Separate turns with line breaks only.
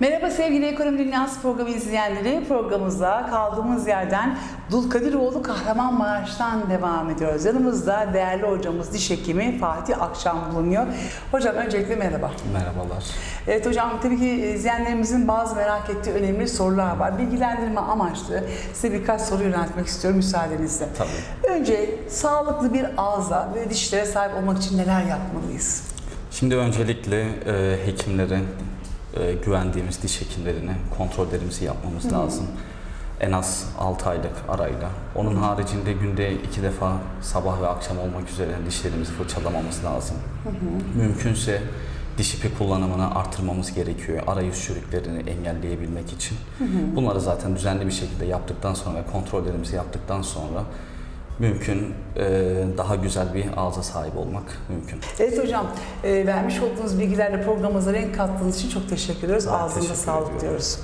Merhaba sevgili Ekonomi Dünyası programı izleyenleri. Programımıza kaldığımız yerden Dulkadiroğlu Kahramanmaraş'tan devam ediyoruz. Yanımızda değerli hocamız diş hekimi Fatih Akşam bulunuyor. Hocam öncelikle merhaba.
Merhabalar.
Evet hocam tabii ki izleyenlerimizin bazı merak ettiği önemli sorular var. Bilgilendirme amaçlı size birkaç soru yöneltmek istiyorum müsaadenizle.
Tabii.
Önce sağlıklı bir ağza ve dişlere sahip olmak için neler yapmalıyız?
Şimdi öncelikle e, hekimlerin, e, güvendiğimiz diş hekimlerine kontrollerimizi yapmamız lazım. En az 6 aylık arayla. Onun haricinde günde iki defa sabah ve akşam olmak üzere dişlerimizi fırçalamamız lazım. Mümkünse diş ipi kullanımını artırmamız gerekiyor. Arayüz çürüklerini engelleyebilmek için. Bunları zaten düzenli bir şekilde yaptıktan sonra ve kontrollerimizi yaptıktan sonra mümkün e, daha güzel bir ağza sahip olmak mümkün.
Evet hocam, e, vermiş olduğunuz bilgilerle programımıza renk kattığınız için çok teşekkür ediyoruz.
Ben
Ağzınıza
teşekkür
sağlık
ediyorum.
diyoruz.